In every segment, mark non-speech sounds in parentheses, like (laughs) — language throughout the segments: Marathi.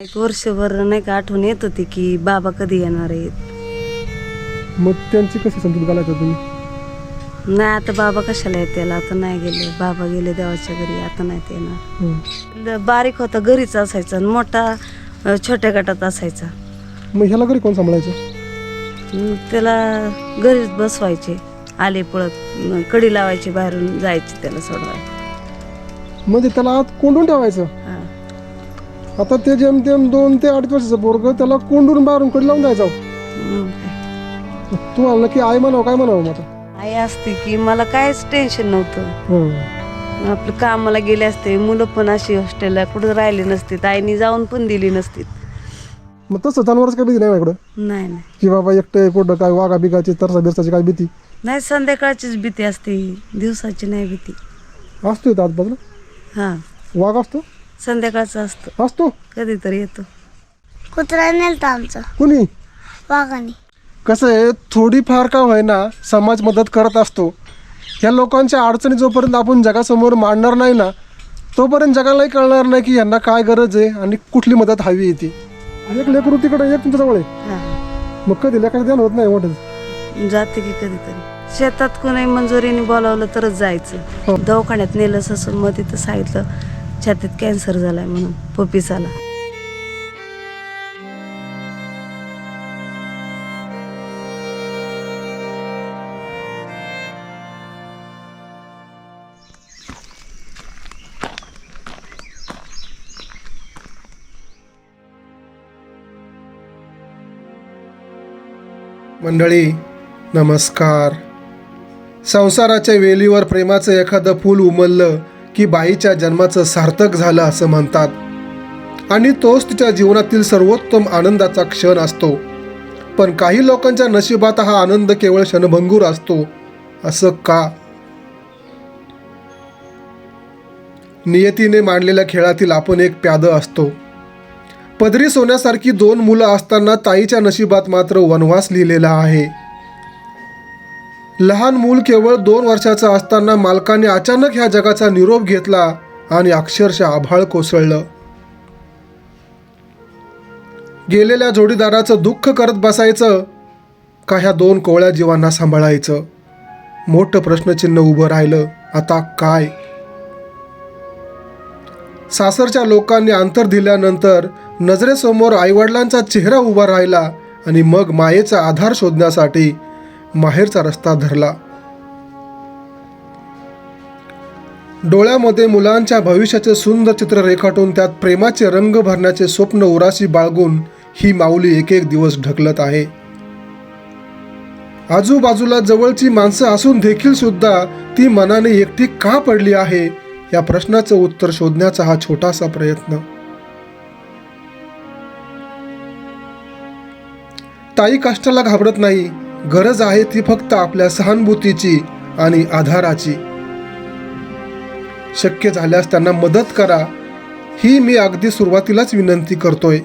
एक वर्षभर नाही का आठवण येत होती की बाबा कधी येणार आहेत? मग त्यांची कशी समजूत घालायचं तुम्ही नाही आता बाबा कशाला येतील? आता नाही गेले. बाबा गेले देवाच्या घरी आता नाही ते येणार बारीक होता घरीच असायचा आणि मोठा अ, छोट्या गटात असायचा. मग ह्याला घरी कोण सांभाळायचं? त्याला घरीच बसवायचे. आले पळत कडी लावायची बाहेरून जायची त्याला सोडवायला. म्हणजे त्याला आत कोंडून ठेवायचं? हा. आता ते जेमतेम दोन ते अडीच वर्षाचं पोरग त्याला कोंडून बाहेरून कडे लावून जायचं मग काय. तुम्हाला नक्की आई म्हणावं काय म्हणावं मग आता? आई असते की मला काहीच टेन्शन नव्हतं. हं. आपलं कामाला गेले असते मुलं पण अशी हॉस्टेलला कुठं राहिली नसतीत आईनी जाऊन पण दिली नसतीत. मग तसं जनावरच काय भीती नाही माझ्याकडं नाही नाही. की बाबा एकटे कुठं काय वाघा बिगाची तरसा बिरसाची काय भीती? नाही संध्याकाळचीच भीती असते दिवसाची नाही भीती. असतो इथं आजबाजूला? हां. वाघ असतो? संध्याकाळचं असतं. असतो? कधीतरी येतो. कुत्रा नेलता आमचा. कुणी? वाघाने. कसं आहे थोडीफार का होईना समाज मदत करत असतो. ह्या लोकांच्या अडचणी जोपर्यंत आपण जगासमोर मांडणार नाही ना तोपर्यंत जगालाही कळणार नाही की यांना काय गरज आहे आणि कुठली मदत हवी येते एक लेकरू तिकडे एक तुमच्या जवळ आहे. हां. मग कधी लेखाचं ध्यान होत नाही मोठं जाते की कधीतरी. शेतात कोणी मंजुरीने बोलावलं तरच हो. जायचं दवाखान्यात नेलं ससून मग तिथं सांगितलं छातीत कॅन्सर झालाय म्हणून पपिसाला मंडळी नमस्कार. संसाराच्या वेलीवर प्रेमाचं एखादं फूल उमललं की बाईच्या जन्माचं सार्थक झालं असं म्हणतात. आणि तोच तिच्या जीवनातील सर्वोत्तम आनंदाचा क्षण असतो. पण काही लोकांच्या नशिबात हा आनंद केवळ क्षणभंगूर असतो असं का? नियतीने मांडलेल्या खेळातील आपण एक प्यादं असतो. पदरी सोन्यासारखी दोन मुलं असताना ताईच्या नशिबात मात्र वनवास लिहिलेला आहे. लहान मूल केवळ दोन वर्षाचं असताना मालकाने अचानक ह्या जगाचा निरोप घेतला आणि अक्षरशः आभाळ कोसळलं. गेलेल्या जोडीदाराचं दुःख करत बसायचं का ह्या दोन कोवळ्या जीवांना सांभाळायचं? मोठं प्रश्नचिन्ह उभं राहिलं. आता काय? सासरच्या लोकांनी अंतर दिल्यानंतर नजरेसमोर आईवडिलांचा चेहरा उभा राहिला आणि मग मायेचा आधार शोधण्यासाठी माहेरचा रस्ता धरला. डोळ्यामध्ये मुलांच्या भविष्याचे सुंदर चित्र रेखाटून त्यात प्रेमाचे रंग भरण्याचे स्वप्न उराशी बाळगून ही माऊली एक एक दिवस ढकलत आहे. आजूबाजूला जवळची माणसं असून देखील सुद्धा ती मनाने एकटी का पडली आहे या प्रश्नाचं उत्तर शोधण्याचा हा छोटासा प्रयत्न. ताई कष्टाला घाबरत नाही. गरज आहे ती फक्त आपल्या सहानुभूतीची आणि आधाराची. शक्य झाल्यास त्यांना मदत करा ही मी अगदी सुरुवातीलाच विनंती करतोय.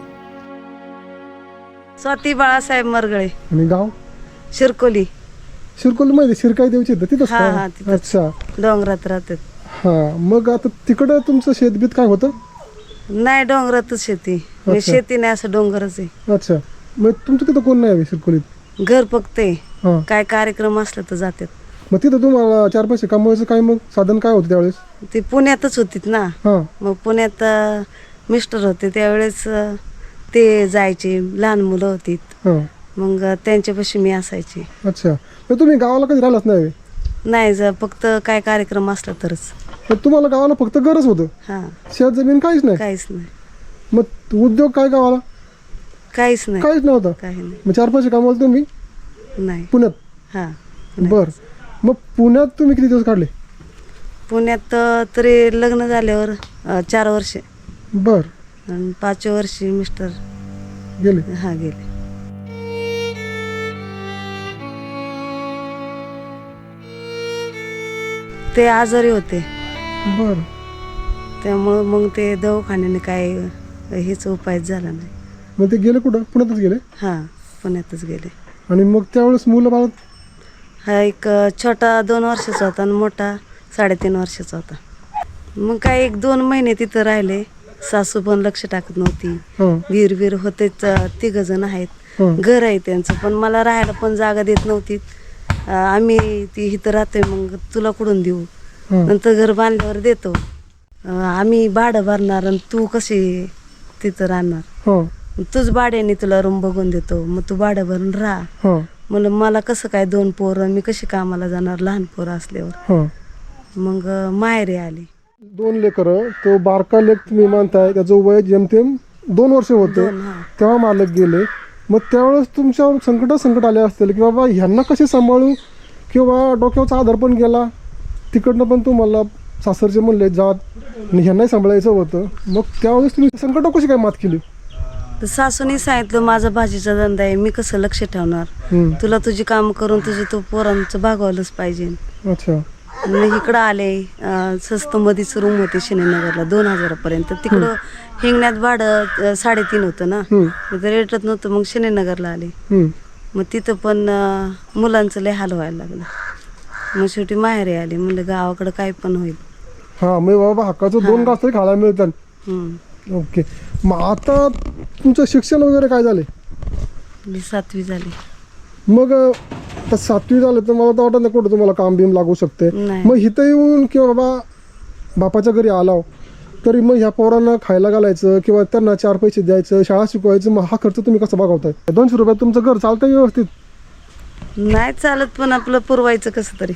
स्वाती बाळासाहेब मरगळे. आणि गाव? शिरकोली. शिरकोली मध्ये शिरकाई देवची हा, हा, तिथंच. अच्छा. डोंगरात राहतात. हा मग आता तिकडं तुमचं शेतबीत काय होतं? नाही डोंगरातच शेती. म्हणजे अच्छा. शेती नाही असं डोंगरच आहे. अच्छा. मग तुमचं तिथं कोण नाही आहे शिरकोलीत? घर फक्त हा. काय कार्यक्रम असला तर जातात. मग तिथं तुम्हाला चार पैसे कमवायचं काय मग? साधन काय होतं त्यावेळेस? ते पुण्यातच होतीत ना. हा. मग पुण्यात अं, मिस्टर होते. त्यावेळेस अं, ते जायचे. लहान मुलं होती हा. मग त्यांच्यापाशी मी असायची. अच्छा. मग तुम्ही गावाला कधी राहिलाच नाही? नाही जर फक्त काय कार्यक्रम असला तरच. मग तुम्हाला गावाला फक्त गरज होतं? हां. शेत जमीन काहीच नाही? काहीच नाही. मग उद्योग काय गावाला? काहीच नाही. काहीच नव्हतं? काही नाही. मग चार पैसे कमवाल तुम्ही? नाही. पुण्यात? हां बर. मग पुण्यात तुम्ही किती दिवस काढले? पुण्यात अं, तरी लग्न झाल्यावर अं, चार वर्षे. बर. आणि पाचव्या वर्षी मिस्टर गेले? हा गेले. ते आजारी होते. बर. त्यामुळं मग ते दवाखान्याने काय हेच उपायच झाला नाही. मग ते गेले कुठं? पुण्यातच गेले? हां पुण्यातच गेले. आणि मग त्यावेळेस मुलं बाळ हा एक छोटा दोन वर्षाचा होता आणि मोठा साडेतीन वर्षाचा होता. मग काय एक दोन महिने तिथं राहिले. सासू पण लक्ष टाकत नव्हती. हं, वीर वीर होतेच तिघ जण आहेत. हं. घर आहे त्यांचं पण मला राहायला पण जागा देत नव्हती. अं, आम्ही ती इथं राहतोय मग तुला कुठून देऊ? हं. नंतर घर बांधल्यावर देतो. अं, आम्ही भाडं भरणार आणि तू कशी तिथं राहणार? हं, तूच भाड्याने तुला रूम बघून देतो. मग तू भाडं भरून राहा. हं, म्हणलं मला कसं काय दोन पोरं मी कशी कामाला जाणार लहान पोरं असल्यावर? हं. मग अं, माहेरी आली. दोन लेकर तो बारका लेख तुम्ही मानताय त्याचं वय जेमतेम दोन वर्ष होते. तेव्हा मालक गेले. मग त्यावेळेस तुमच्यावर संकट संकट आले असतील की बाबा ह्यांना कसे सांभाळू? किंवा डोक्यावरचा आधार पण गेला. तिकडनं पण तुम्हाला सासरचे म्हणले जात आणि ह्यांनाही सांभाळायचं होतं. मग त्यावेळेस तुम्ही संकट कशी काय मात केली? तर सासूने सांगितलं माझा भाजीचा धंदा आहे मी कसं लक्ष ठेवणार? तुला तुझी काम करून तुझं तू पोरांचं भागवलंच पाहिजे. अच्छा. मी इकडं आले अं, स्वस्त मध्येच रूम होती शनीनगरला दोन हजारापर्यंत. तिकडं हिंगण्यात भाडं अं, साडेतीन होतं ना? हम्म, मग ते रेटत नव्हतं मग शनीनगरला आले. हम्म. मग तिथं पण अं, मुलांचं लय हाल व्हायला लागलं. मग शेवटी माहेरी आली म्हणलं गावाकडं काय पण होईल. हा मग बाबा हक्काचं दोन घास तरी खायला मिळतात हम्म. ओके. मग आता तुमचं शिक्षण वगैरे काय झाले? मी सातवी झाली. मग आता सातवी झालं तर मला तर वाटत नाही कुठं तुम्हाला काम बिम लागू शकते. नाही. मग इथं येऊन किंवा बाबा बापाच्या घरी आलाव तरी मग ह्या पोरांना खायला घालायचं किंवा त्यांना चार पैसे द्यायचं शाळा शिकवायचं मग हा खर्च तुम्ही कसा बघावताय? दोनशे रुपयात तुमचं घर चालतंय व्यवस्थित? नाही चालत पण आपलं पुरवायचं कसं तरी.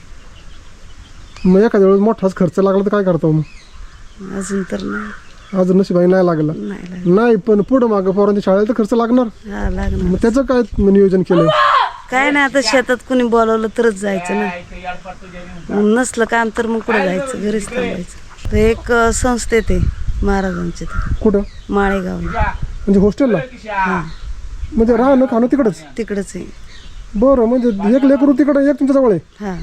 मग एखाद्या वेळेस मोठाच खर्च लागला तर काय करतो मग? अजून तर नाही. आज नशिबाई नाही लागला. नाही लागलं. नाही पण पुढं मागं पोरांच्या शाळेला तर खर्च लागणार. हा लागणार. मग त्याचं काय नियोजन केलं काय नाही आता शेतात कोणी बोलावलं तरच जायचं ना. मग नसलं काम तर मग कुठं जायचं? घरीच थांबायचं. तर एक अं, संस्थेत आहे महाराजांचे ते कुठं? माळेगावला म्हणजे हॉस्टेलला? म्हणजे राहणं खाणं तिकडंच? तिकडंच आहे. बरं म्हणजे एक लेकरू तिकडं एक तुमच्या जवळ आहे? हा.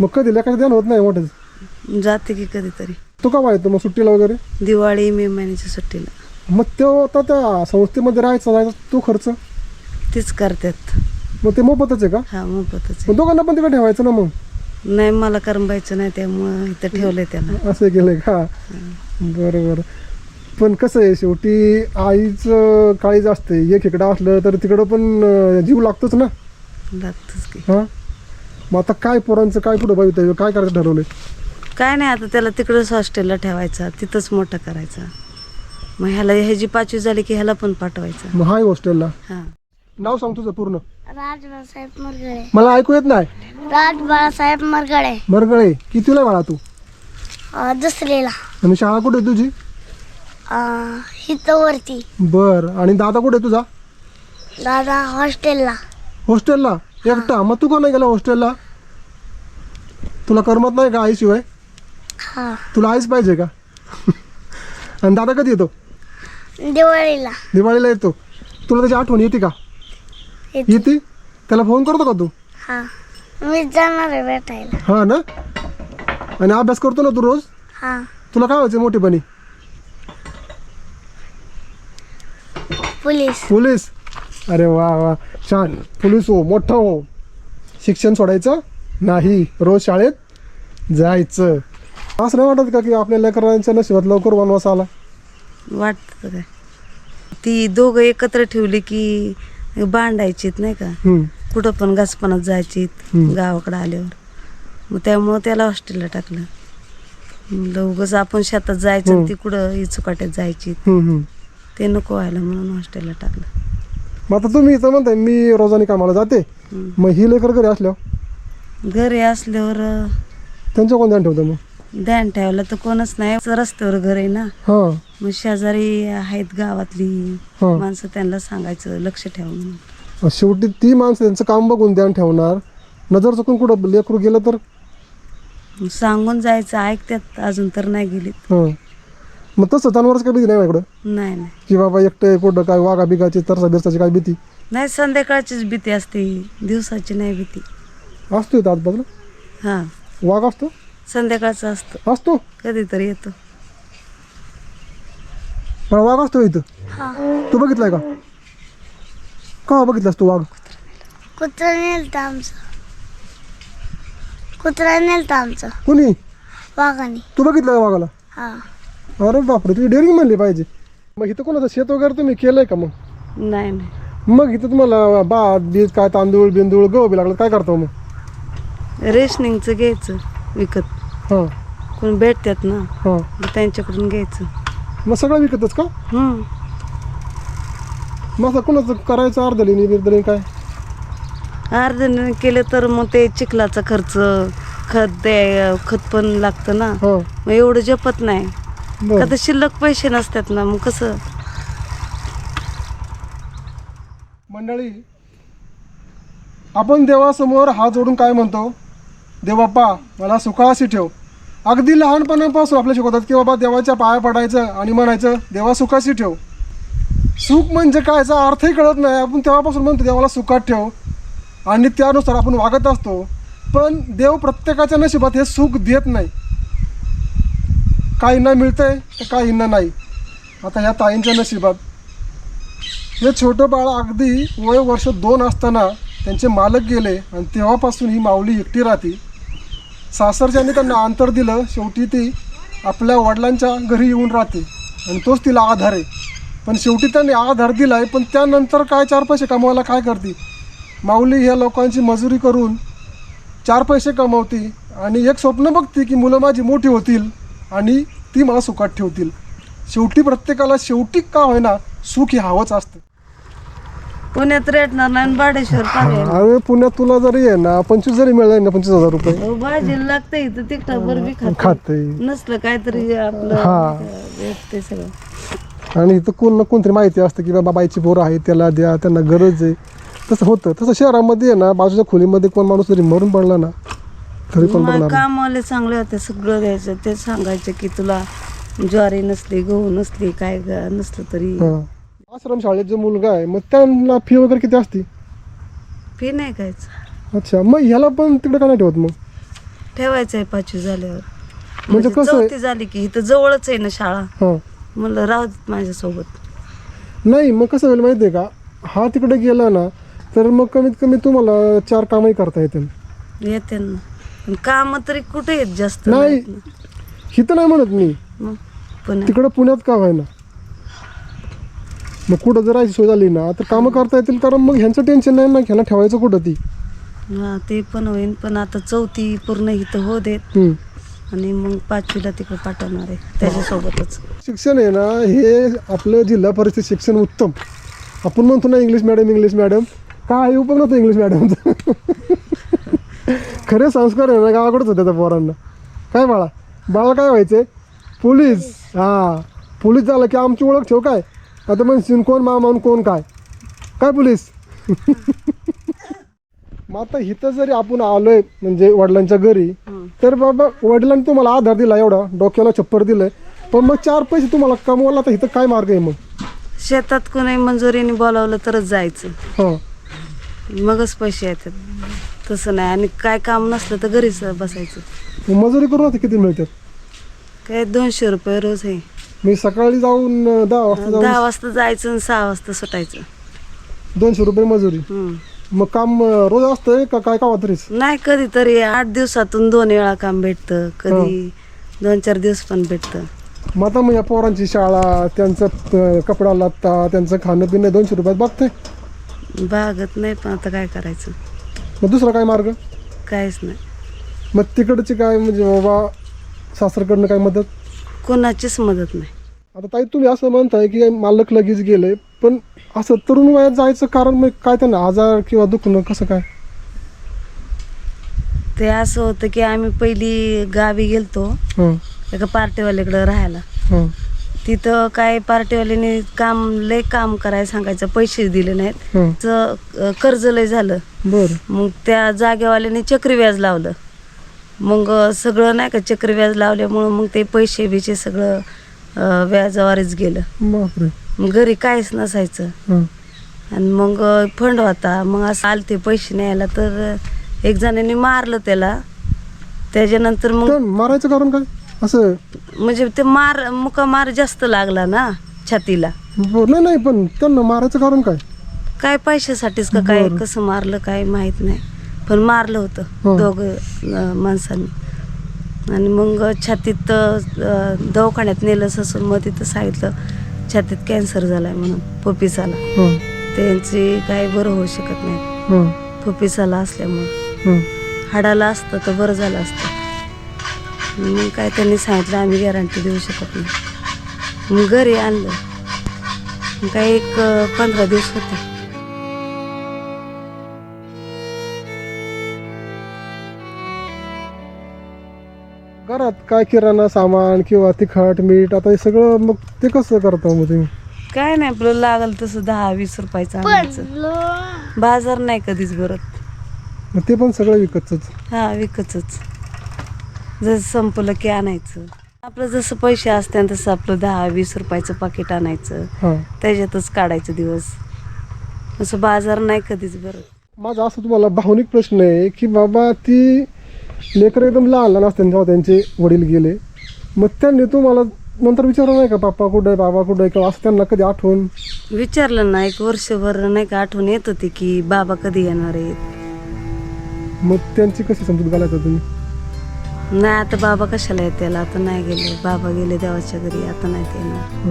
मग कधी लेखाचं ध्यान होत नाही मोठं जाते की कधीतरी. तो का येतो मग सुट्टीला वगैरे? दिवाळी मे महिन्याच्या सुट्टीला. मग तो आता त्या संस्थेमध्ये राहायचा जायचा तो खर्च? तीच करतात. मग ते मोफतच आहे का? हा मोफतच मग दोघांना पण तिकडे ठेवायचं ना मग? नाही मला करंबायचं नाही त्यामुळं इथं ठेवलंय त्याला. असं केलंय का? बरं बरं पण कसं आहे शेवटी आईचं काळीज असते एक इकडं असलं तर तिकडं पण अं, जीव लागतोच ना? लागतच की. हां? मग आता काय पोरांचं काय पुढं भवितव्य? काय करायचं ठरवलंय? काय नाही आता त्याला तिकडंच हॉस्टेलला ठेवायचा तिथंच मोठा करायचा. मग ह्याला ह्याची पाचवी झाली की ह्याला पण पाठवायचा. मग हाय हॉस्टेलला. हा. नाव सांग तुझं पूर्ण. राज बाळासाहेब मरगळे. मला ऐकू येत नाही. राज बाळासाहेब मरगळे. मरगळे कितीला बाळा तू? अं, दुसरीला. आणि शाळा कुठे आहे तुझी? अं, इथं वरती. बर. आणि दादा कुठे आहे तुझा? दादा हॉस्टेलला. हॉस्टेलला? एकटा. मग तू का नाही गेला हॉस्टेलला? तुला करमत नाही का आईशिवाय? हा. तुला आईच पाहिजे का? (laughs) आणि दादा कधी येतो? दिवाळीला. दिवाळीला येतो. तुला त्याची आठवण येते का? येते. येते? त्याला फोन करतो का तू? हा. मी जाणार आहे भेटायला. हा ना? आणि अभ्यास करतो ना तू रोज? हा. तुला काय व्हायचं मोठेपणी? पोलीस. पोलीस? अरे वा वा. छान. पोलीस हो मोठा हो. शिक्षण सोडायचं? नाही. रोज शाळेत जायचं. असं नाही वाटत का की आपल्या लेकरांच्या नशिबात लवकर वनवास आला? वाटतं काय? ती दोघं एकत्र ठेवली की भांडायचीत नाही का? हम्म, कुठं पण घासपणात जायचीत हम्म. गावाकडे आल्यावर. मग त्यामुळं त्याला हॉस्टेलला टाकलं. म्हणलं उगाच आपण शेतात जायचं आणि ती कुठं इचुकाट्यात जायची हम्म, हम्म. ते नको व्हायला म्हणून हॉस्टेलला टाकलं. मग आता तुम्ही इथं म्हणताय मी रोजानी कामाला जाते. हम्म. मग ही लेकर घरी असल्यावर? घरी असल्यावर अं, त्यांचं कोण ध्यान ठेवतं मग? ध्यान ठेवायला तर कोणच नाही. रस्त्यावर घर आहे ना. हां. मग शेजारी आहेत गावातली. हा. माणसं त्यांना सांगायचं लक्ष ठेवा म्हणून. मग शेवटी ती माणसं त्यांचं काम बघून ध्यान ठेवणार. नजर चुकून कुठं लेकरू गेलं तर? सांगून जायचं ऐकतात अजून तर नाही गेलीत. हां. मग तसं जनावरच काय भीती नाही माझ्याकडं नाही नाही. की बाबा एकटे कुठं काय वाघा बिगाची तरसा बिरसाची काय भीती? नाही संध्याकाळचीच भीती असते. दिवसाची नाही भीती. असतो इथं आजबाजूला हां. वाघ असतो? संध्याकाळचं असतं. असतो कधीतरी येतो. पण वाघ असतो इथं? हा. तू बघितलाय का? का बघितलास तू वाघ? कुत्रा नेलतं आमचं. कुत्रा नेलतं आमचं. कुणी? वाघाने. तू बघितलं का वाघाला? हा. अरे बापरे तुझी डेअरिंग म्हणली पाहिजे. मग इथं कोणाचं शेत वगैरे तुम्ही केलंय का मग? नाही नाही. मग इथं तुम्हाला भात बीज काय तांदूळ बिंदूळ गहू बी लागलं काय करतो मग? रेशनिंगचं घ्यायचं. विकत. हां. कोण भेटतात ना हां. मग त्यांच्याकडून घ्यायचं. मग सगळं विकतच का? हम्म. मग असं कोणाचं करायचं अर्धलिनी बिर्धलिनी काय? अर्ध्याने केलं तर मग ते चिखलाचा खर्च खत द्याय खत पण लागतं ना. हां. मग एवढं जपत नाही. बरं. तर शिल्लक पैसे नसतात ना मग कसं? मंडळी आपण देवासमोर हात जोडून काय म्हणतो? देवाप्पा मला सुखाशी ठेव. अगदी लहानपणापासून आपल्या शिकवतात की बाबा देवाच्या पाया पडायचं आणि म्हणायचं देवा सुखाशी ठेव. सुख म्हणजे काय याचा अर्थही कळत नाही. आपण तेव्हापासून म्हणतो देवाला सुखात ठेव. आणि त्यानुसार आपण वागत असतो. पण देव प्रत्येकाच्या नशिबात हे सुख देत नाही. काहींना मिळतंय तर काहींना नाही. आता ह्या ताईंच्या नशिबात. हे छोटं बाळ अगदी वय वर्ष दोन असताना त्यांचे मालक गेले आणि तेव्हापासून ही माऊली एकटी राहते. सासरच्याने त्यांना अंतर दिलं. शेवटी ती आपल्या वडिलांच्या घरी येऊन राहते. आणि तोच तिला आधार आहे. पण शेवटी त्यांनी आधार दिला आहे पण त्यानंतर काय चार पैसे कमवायला काय करते? माऊली ह्या लोकांची मजुरी करून चार पैसे कमावते आणि एक स्वप्न बघते की मुलं माझी मोठी होतील आणि ती मला सुखात ठेवतील. शेवटी प्रत्येकाला शेवटी का होईना सुख हे हवंच असतं. पुण्यात रेटणार नाही पर्याय अरे पुण्यात तुला जरी आहे ना पंचवीस जरी मिळाले ना पंचवीस हजार रुपये. भाजीला लागतं इथं तिखट बरबी खात खाते नसलं काहीतरी आपलं हा. भेटते सगळं. आणि इथं कोण ना कोणतरी माहिती असतं की बाबा बाईची पोरं आहे त्याला द्या त्यांना गरज आहे. तसं होतं. तसं शहरामध्ये आहे ना बाजूच्या खोलीमध्ये कोण माणूस जरी मरून पडला ना तरी पण मग बघणार. कामवाले चांगले होते सगळं द्यायचं. ते सांगायचं की तुला ज्वारी नसली गहू नसली काय ग- नसलं तरी हा. आश्रम शाळेत जो मुलगा आहे मग त्यांना फी वगैरे किती असते? फी नाही खायचं अच्छा मग ह्याला पण तिकडे का नाही ठेवत मग? ठेवायचं आहे पाचवी झाल्यावर. म्हणजे म्हणजे कसं आहे? चौथी झाली की इथं जवळच आहे ना शाळा. हां. म्हणलं राहू देत माझ्यासोबत. नाही मग कसं होईल माहिती आहे का? हा तिकडे गेला ना तर मग कमीत कमी तुम्हाला चार कामही करता येतील. येते ना. पण काम तरी कुठे येत जास्त? नाही. ना. हिथं नाही म्हणत मी. मग पुण्यात तिकडं पुण्यात का व्हायना मग कुठं जर राहायची सोय झाली ना तर कामं करता येतील कारण मग ह्यांचं टेन्शन नाही ना ह्यांना ठेवायचं कुठं ती? हा ते पण होईन पण आता चौथी पूर्ण इथं हो देत. हम्म. आणि मग पाचवीला तिकडे पाठवणार आहे त्याच्यासोबतच. शिक्षण आहे ना हे आपलं जिल्हा परिषद शिक्षण उत्तम. आपण म्हणतो ना इंग्लिश मॅडम इंग्लिश मॅडम काय उपयोग नव्हतं इंग्लिश मॅडमचा खरे संस्कार आहे ना गावाकडेच होते त्या पोरांना. काय बाळा? बाळा काय व्हायचे? पोलीस. हां. पोलीस झालं की आमची ओळख ठेव काय? आता म्हणशील कोण मामा आणि कोण काय? काय पोलीस (laughs) मग आता इथं जरी आपण आलोय म्हणजे वडिलांच्या घरी तर बाबा वडिलांनी तुम्हाला आधार दिला एवढा डोक्याला छप्पर दिलंय. पण मग चार पैसे तुम्हाला कमवायला तर इथं काय मार्ग आहे मग? शेतात कोणी मंजुरीने बोलावलं तरच जायचं. हां. मगच पैसे येतात तसं नाही. आणि काय काम नसलं तर घरीच बसायचं. मजुरी करून आता किती मिळतात? काय दोनशे रुपये रोज आहे. मी सकाळी जाऊन अं, दहा वाजता दहा जाऊन वाजता जायचं आणि सहा वाजता सुटायचं. दोनशे रुपये मजुरी. हम्म. मग काम अं, रोज असतंय का काय का तरीच? नाही कधीतरी आठ दिवसातून दोन वेळा काम भेटतं. कधी दोन चार दिवस पण भेटतं. मग आता मग या पोरांची शाळा त्यांचं अं, कपडा लत्ता त्यांचं खाणं पिणं दोनशे रुपयात बघते बागत नाही पण आता काय करायचं? मग दुसरा काय मार्ग? काहीच नाही. मग तिकडची काय म्हणजे बाबा सासरकडनं काय मदत? कोणाचीच मदत नाही. आता ताई तुम्ही असं म्हणताय की मालक लगेच गेले पण असं तरुण वयात जायचं कारण मग काय त्यांना आजार किंवा दुखणं कसं काय? ते असं होतं की आम्ही पहिली गावी गेलतो हां. एका पार्टीवाल्याकडे राहायला. हां. तिथं काय पार्टीवाल्याने काम लय काम करायला सांगायचं पैसे दिले नाहीत. हां. च- कर्ज लय झालं. बरं. मग त्या जागेवाल्याने चक्रीव्याज लावलं. मग सगळं नाही का चक्रीव्याज लावल्यामुळं मग ते पैसे बिचे सगळं अं, व्याजावरच गेलं. बापरे. मग घरी काहीच नसायचं. हां. आणि मग फंड होता. मग असं आलते पैसे न्यायला तर एक जणांनी मारलं त्याला. त्याच्यानंतर मग पण मारायचं कारण काय? असं म्हणजे ते मार मुका मार जास्त लागला ना छातीला. ब- नाही नाही पण त्यांना मारायचं कारण काय? काय पैशासाठीच का काय. कसं मारलं काय माहीत नाही. पण मारलं हं. होतं दोघं अं, माणसांनी. आणि मग छातीत दवाखान्यात नेलं ससून. मग तिथं सांगितलं छातीत कॅन्सर झाला आहे म्हणून पपिसाला हं, त्यांची काय बरं होऊ शकत नाही. हं, पपिसाला असल्यामुळं. हं. हाडाला असतं तर बरं झालं असतं. मग काय त्यांनी सांगितलं आम्ही गॅरंटी देऊ शकत नाही. मग घरी आणलं. काय एक पंधरा दिवस होते. काय किराणा सामान किंवा तिखट मीठ आता हे सगळं मग ते कसं करता मग तुम्ही? काय नाही आपलं लागल तसं दहा वीस रुपयाचं आणायचं. बाजार नाही कधीच भरत. मग ते पण सगळं विकतच? हा विकतच. जसं संपलं की आणायचं. आपलं जसं पैसे असते तसं आपलं दहा वीस रुपयाचं पाकिट आणायचं. हां. त्याच्यातच काढायचं दिवस. असं बाजार नाही कधीच भरत. माझा असं तुम्हाला भावनिक प्रश्न आहे की बाबा ती लेकरं एकदम लहान लहान असते जेव्हा त्यांचे वडील गेले. मग त्यांनी तुम्हाला नंतर विचारलं नाही का पापा कुठं आहे बाबा कुठं आहे? किंवा असं त्यांना कधी आठवण? विचारलं ना एक वर्षभर नाही का आठवण येत होती की बाबा कधी येणार आहेत? मग त्यांची कशी समजूत घालायचं तुम्ही? नाही आता बाबा कशाला येते आता नाही गेले. बाबा गेले देवाच्या घरी आता नाही ते येणार.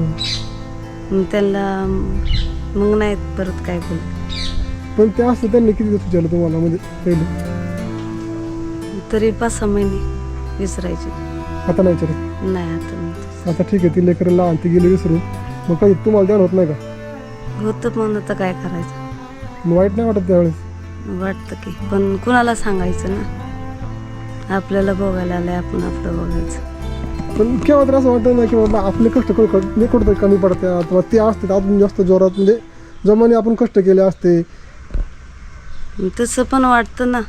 मग त्यांना मग नाही परत काय बोल. पण ते असं त्यांनी किती दिवस विचारलं तुम्हाला म्हणजे पहिले? तरी पाच सहा महिने विसरायचे. आता नाही विचारत नाही आता नाही. आता ठीक आहे ती लेकरं लहान ती गेली विसरून. मग कधी? तुम्हाला ध्यान होत नाही का? होतं पण आता काय करायचं? मग वाईट नाही वाटत त्यावेळेस? वाटतं की पण कुणाला सांगायचं ना? आपल्याला बघायला आलंय आपण आपलं बघायचं. पण केव्हा तर असं वाटतं ना की बाबा आपले कष्ट करू नाही कुठं कमी पडतात किंवा ते असतात अजून जास्त जोरात. म्हणजे जमाने आपण कष्ट केले असते. तसं पण वाटतं ना.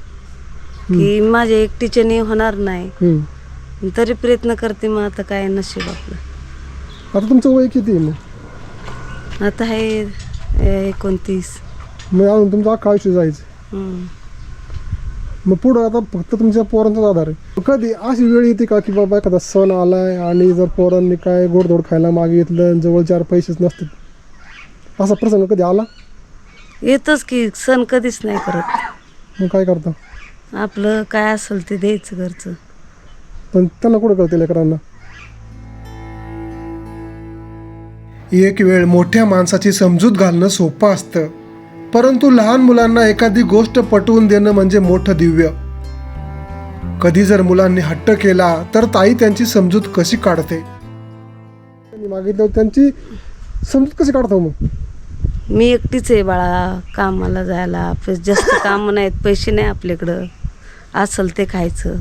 की माझ्या एकटीचे नाही होणार नाही. हम्म. तरी प्रयत्न करते मग आता काय नशीब आपलं. आता तुमचं वय किती आहे मग? आता आहे एकोणतीस. मग अजून तुमचं अख्खा आयुष्य जायचं. हम्म. मग पुढं आता फक्त तुमच्या पोरांचाच आधार आहे. कधी अशी वेळ येते का की बाबा एखादा सण आलाय आणि जर पोरांनी काय गोडधोड खायला मागितलं आणि जवळ चार पैसेच नसतात? असा प्रसंग कधी आला? येतच की सण कधीच नाही करत. मग काय करता? आपलं काय असेल ते द्यायचं घरचं. पण त्यांना कुठं कळते लेकरांना? एक वेळ मोठ्या माणसाची समजूत घालणं सोपं असतं. परंतु लहान मुलांना एखादी गोष्ट पटवून देणं म्हणजे मोठं दिव्य. कधी जर मुलांनी हट्ट केला तर ताई त्यांची समजूत कशी काढते? त्यांनी मागितलं त्यांची समजूत कशी काढतो मग? मी एकटीच आहे बाळा कामाला जायला. जास्त काम नाहीत पैसे नाही आपल्याकडं. असेल ते खायचं.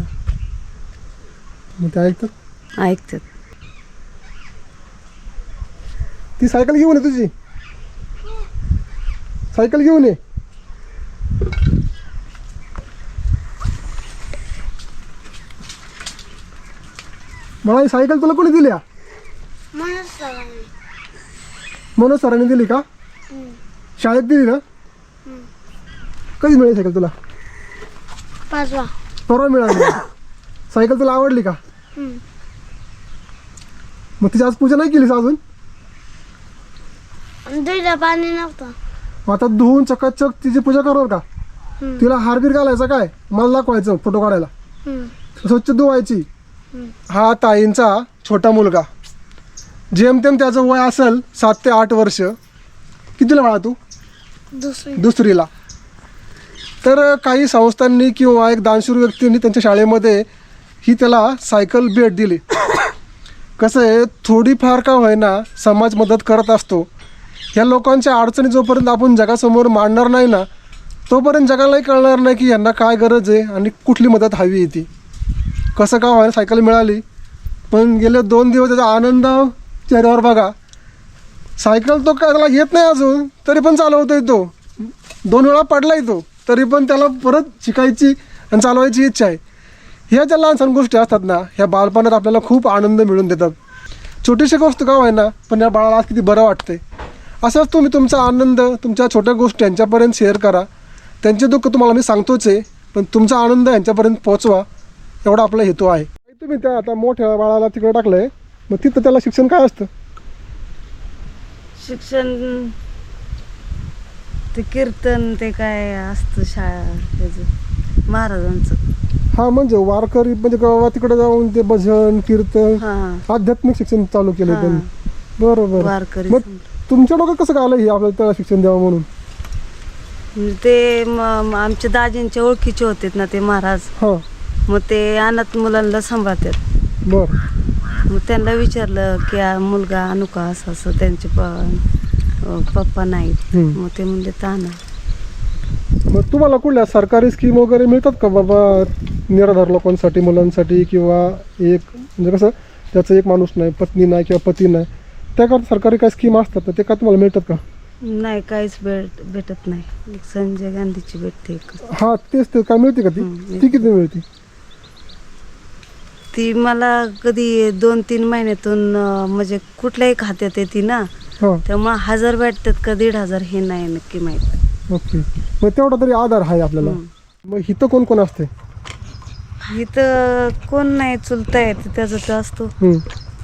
मग ते ऐकतात? ऐकतात. ती सायकल घेऊन ये तुझी. सायकल घेऊन ये. मला ही सायकल तुला कोणी दिल्या म्हणून सगळ्यांनी मनोज सरांनी दिली का? शाळेत दिली ना? कधी मिळेल सायकल तुला? पाचवा. परवा मिळाली. सायकल तुला आवडली का? हम्म. मग तिची आज पूजा नाही केलीस अजून? आणि दुईला पाणी नव्हतं. मग आता धुवून चकाचक तिची पूजा करणार का? हम्म. तिला हारबीर घालायचा काय? मला दाखवायचं फोटो काढायला. हम्म. स्वच्छ धुवायची. हा ताईंचा छोटा मुलगा. जेमतेम त्याचं वय असेल सात ते आठ वर्ष. कितीला बाळा तू? दुसरी. दुसरीला. तर काही संस्थांनी किंवा एक दानशूर व्यक्तींनी त्यांच्या शाळेमध्ये ही त्याला सायकल भेट दिली. कसं आहे थोडीफार का होईना समाज मदत करत असतो. ह्या लोकांच्या अडचणी जोपर्यंत आपण जगासमोर मांडणार नाही ना तोपर्यंत जगालाही कळणार नाही की यांना काय गरज आहे आणि कुठली मदत हवी आहे ती. कसं का व्हायला सायकल मिळाली. पण गेले दोन दिवस त्याचा आनंद चेहऱ्यावर बघा. सायकल तो काय त्याला येत नाही अजून तरी पण चालवतोय तो. दोन वेळा पडलाय तो. तरी पण त्याला परत शिकायची आणि चालवायची इच्छा आहे. ह्या ज्या लहान सण गोष्टी असतात ना ह्या बालपणात आपल्याला खूप आनंद मिळून देतात. छोटीशी गोष्ट का ना पण या बाळाला आज किती बरं वाटतंय. असंच तुम्ही तुमचा आनंद तुमच्या छोट्या गोष्टी यांच्यापर्यंत शेअर करा. त्यांचे दुःख तुम्हाला मी सांगतोच आहे पण तुमचा आनंद यांच्यापर्यंत पोचवा एवढा आपला हेतू आहे. तुम्ही त्या आता मोठ्या बाळाला तिकडे टाकलंय मग तिथं त्याला शिक्षण काय असतं? शिक्षण ते कीर्तन ते काय असतं शाळा त्याचं महाराजांचं. हा म्हणजे वारकरी म्हणजे गावा तिकडे जाऊन ते भजन कीर्तन हा. आध्यात्मिक शिक्षण चालू केलं हा. त्यांनी. बरोबर. वारकरी मग तुमच्या डोक्यात कसं काय आलं हे आपल्याला त्याला शिक्षण द्यावं म्हणून? ते म- म- आमच्या दाजींच्या ओळखीचे होते ना ते महाराज. हा. मग ते अनाथ मुलांना सांभाळतात. बर. मग त्यांना विचारलं की मुलगा आणू का असं असं त्यांचे प अं, पप्पा हम्म. मग ते म्हणले ताना. मग तुम्हाला कुठल्या सरकारी स्कीम वगैरे मिळतात का बाबा निराधार लोकांसाठी मुलांसाठी किंवा एक म्हणजे कसं त्याचं एक माणूस नाही पत्नी नाही किंवा पती नाही. त्याकरता सरकारी काही स्कीम असतात ते का तुम्हाला मिळतात का? नाही काहीच भेट भेटत नाही. एक संजय गांधीची भेटते हा तेच ते काय मिळते का ती? हम्म, ती किती मिळते? ती मला कधी दोन तीन महिन्यातून अं, म्हणजे कुठल्याही खात्यात येते ना हा. त्यामुळे हजार भेटतात का दीड हजार हे नाही नक्की माहीत. ओके. मग तेवढा तरी आधार आहे आपल्याला. मग इथं कोण कोण असते इथं कोण नाही चुलता येत त्याचा तो असतो. हम्म.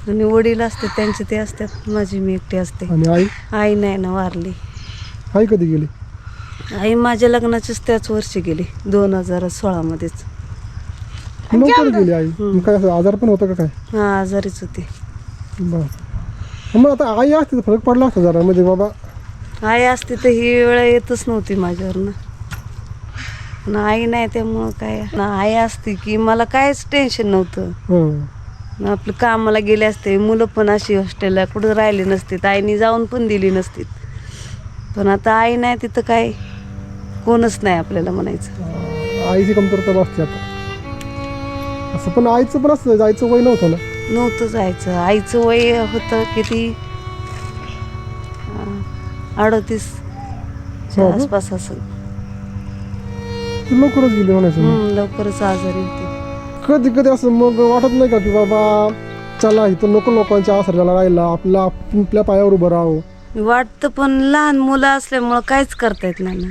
आणि वडील असते त्यांचे ते असतात. माझी मी एकटी असते. आणि आई? आई नाही ना वारली. आई कधी गेली? आई माझ्या लग्नाचीच त्याच वर्षी गेली दोन हजार सोळामध्येच लवकर गेली आई. मग काय असं आजार पण होतं का काय? हा आजारीच होती. बस मग आता आई असते तर फरक पडला असता जरा म्हणजे बाबा. आई असती तर ही वेळ येतच नव्हती माझ्यावर ना पण आई नाही त्यामुळं काय. ना आई असती की मला काहीच टेन्शन नव्हतं. हं. न आपलं कामाला गेले असते मुलं पण अशी हॉस्टेलला कुठं राहिली नसतीत आईने जाऊन पण दिली नसतीत. पण आता आई नाही तिथं काय कोणच नाही आपल्याला म्हणायचं. आईची कमतरता भासते आता. असं पण आईचं पण असतं आईचं वय नव्हतं ना. नव्हतं जायचं. आईचं वय होतं किती? अडतीस हो का? आसपास असं ती लवकरच गेली म्हणायचं हम्म, लवकरच आजारी होती. कधी कधी असं मग वाटत नाही का की बाबा चला इथं नको लोकांच्या आसऱ्याला राहिला आपला आपल्या पायावर उभं राहावं. वाटतं पण लहान मुलं असल्यामुळं काहीच करता येत नाही ना.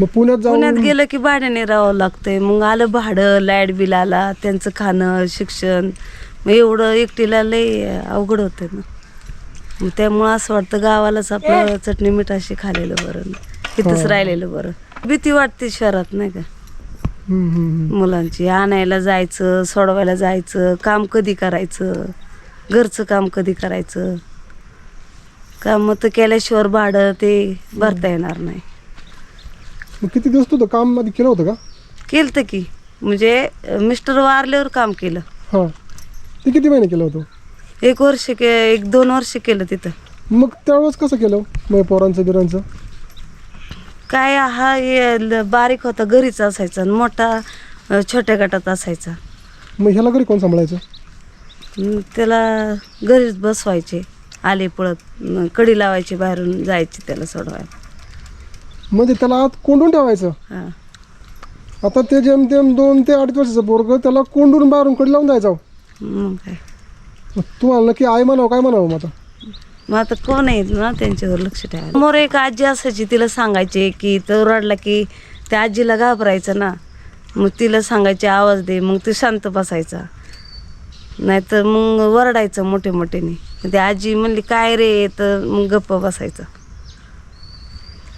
मग पुण्यात पुण्यात जाऊन गेलं की भाड्याने राहावं लागतंय. मग आलं भाडं लाइट बिल आला त्यांचं खाणं शिक्षण. मग एवढं एकटीला लय अवघड होतं ना. मग त्यामुळं असं वाटतं गावालाच आपलं चटणी मिठाशी खाल्लेलं बरं. इथंच हो. राहिलेलं बरं. भीती वाटते शहरात नाही का. मुलांची आणायला जायचं सोडवायला जायचं काम कधी करायचं? घरचं काम कधी करायचं? काम तर केल्याशिवाय भाडं ते भरता येणार नाही. मग किती दिवस तुझं काम आधी केलं होतं का? केलं की. म्हणजे मिस्टर वारल्यावर काम केलं. हां. ते किती महिने केलं होतं? एक वर्ष के एक दोन वर्ष केलं तिथं. मग त्यावेळेस कसं केलं? मग पोरांचं बिरांचं काय हा हे ल- बारीक होता घरीच असायचा आणि मोठा अं, छोट्या गटात असायचा. मग ह्याला घरी कोण सांभाळायचं? त्याला घरीच बसवायचे आले पळत कडी लावायची बाहेरून जायची त्याला सोडवायला. म्हणजे त्याला आत कोंडून ठेवायचं? हां. आता ते जेमतेम दोन ते अडीच वर्षाचं पोरग त्याला कोंडून बाहेरून कडे लावून जायचं. मग काय. मग तुम्हाला नक्की आई म्हणावं काय म्हणावं मग आता? मग आता कोण आहेत ना त्यांच्यावर लक्ष ठेवायला? समोर एक आजी असायची तिला सांगायचे की तो रडला की त्या आजीला घाबरायचं ना. मग तिला सांगायचे आवाज दे. मग ते शांत बसायचा. नाहीतर मग वरडायचं मोठे मोठ्याने मग ती आजी म्हणली काय रे? तर मग गप्प बसायचं.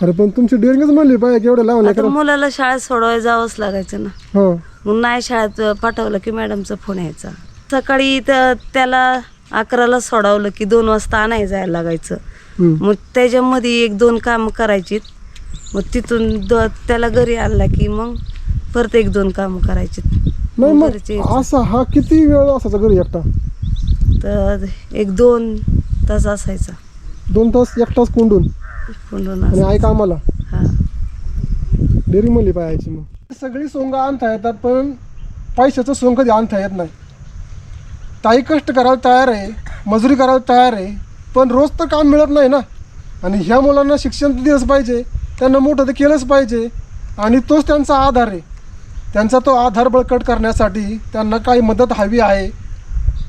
अरे पण तुमची डेअरिंगच म्हणली पाहिजे एवढं लावून आता मुलाला शाळेत सोडवायला जावंच लागायचं ना. हां. मग नाही शाळेत पाठवलं की मॅडमचा फोन यायचा. सकाळी त्या- त्याला अकराला सोडवलं की दोन वाजता आणायला जायला लागायचं. मग त्याच्यामध्ये एक दोन कामं करायची मग तिथून द त्याला घरी आणला की मग परत एक दोन कामं करायची नाही मग. असा हा किती वेळ असायचा घरी एकटा? तर एक दोन तास असायचा. दोन तास एकटाच कोंडून? कोंडून आणि. आई कामाला? हा. डेअरिंग म्हणली पाहायची मग. सगळी सोंग आणता येतात पण पैशाचं सोंग कधी आणता येत नाही. ताई कष्ट करायला तयार आहे मजुरी करायला तयार आहे पण रोज तर काम मिळत नाही ना. आणि ह्या मुलांना शिक्षण तर दिलंच पाहिजे त्यांना मोठं तर केलंच पाहिजे आणि तोच त्यांचा आधार आहे. त्यांचा तो आधार बळकट करण्यासाठी त्यांना काही मदत हवी आहे.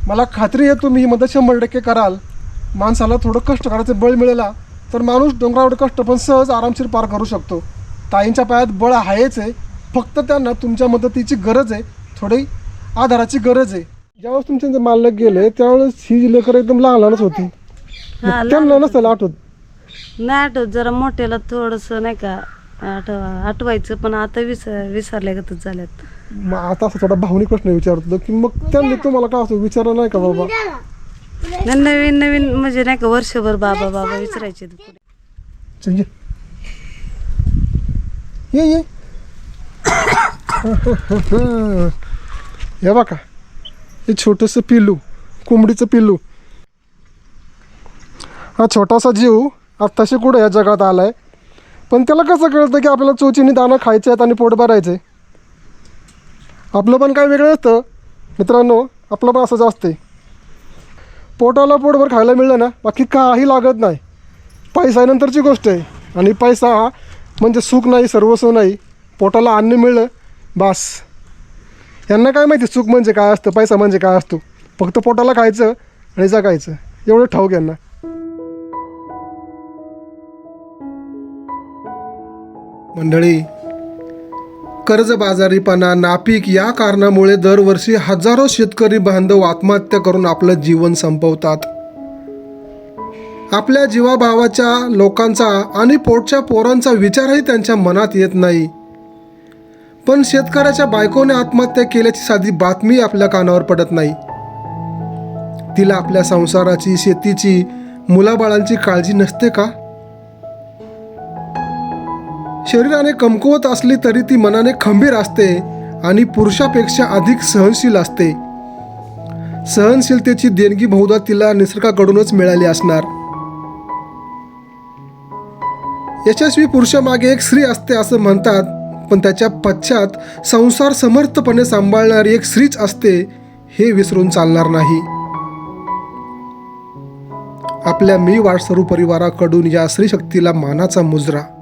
मला खात्री आहे तुम्ही ही मदत शंभर टक्के कराल. माणसाला थोडं कष्ट करायचं बळ मिळाला तर माणूस डोंगरावर कष्ट पण सहज आरामशीर पार करू शकतो. ताईंच्या पायात बळ आहेच आहे फक्त त्यांना तुमच्या मदतीची गरज आहे थोडी आधाराची गरज आहे. ज्यावेळेस तुमचे ते मालक गेले त्यावेळेस ही जी लेकरं एकदम लहान लहानच होती त्यांना नसेल आठवत? नाही आठवत जरा मोठ्याला थोडंसं नाही का आठव आठवायचं पण आता विसर विसरल्यागतच झाल्यात. मग आता असं थोडा भावनिक प्रश्न विचारतो की मग त्यांनी तुम्हाला काय असं विचारलं नाही का बाबा? ना नवीन नवीन म्हणजे नाही का वर्षभर बाबा बाबा विचारायचे पुढे. चल ये. ये ये. (coughs) हे बघा. हे छोटंसं पिल्लू कोंबडीचं पिल्लू. हा छोटासा जीव आत्ताशी कुठं या जगात आला आहे पण त्याला कसं कळतं की आपल्याला चोचीने दाणं खायचे आहेत आणि पोट भरायचे? आपलं पण काय वेगळं असतं. मित्रांनो आपलं पण असंच असते पोटाला पोटभर खायला मिळलं ना बाकी काही लागत नाही. पैसा नंतरची गोष्ट आहे. आणि पैसा हा म्हणजे सुख नाही सर्वस्व नाही. पोटाला अन्न मिळलं बास. यांना काय माहिती सुख म्हणजे काय असतं पैसा म्हणजे काय असतो? फक्त पोटाला खायचं आणि जगायचं. एवढं ठाऊक यांना. मंडळी कर्जबाजारीपणा नापीक या कारणामुळे दरवर्षी हजारो शेतकरी बांधव आत्महत्या करून आपलं जीवन संपवतात. आपल्या जीवाभावाच्या लोकांचा आणि पोटच्या पोरांचा विचारही त्यांच्या मनात येत नाही. पण शेतकऱ्याच्या बायकोने आत्महत्या केल्याची साधी बातमी आपल्या कानावर पडत नाही. तिला आपल्या संसाराची शेतीची मुलाबाळांची काळजी नसते का? शरीराने कमकुवत असली तरी ती मनाने खंबीर असते आणि पुरुषापेक्षा अधिक सहनशील असते. सहनशीलतेची देणगी बहुधा तिला निसर्गाकडूनच मिळाली असणार. यशस्वी पुरुषामागे एक स्त्री असते असं म्हणतात पण त्याच्या पश्चात संसार समर्थपणे सांभाळणारी एक स्त्रीच असते हे विसरून चालणार नाही. आपल्या मी वाटसरू परिवाराकडून या स्त्री शक्तीला मानाचा मुजरा.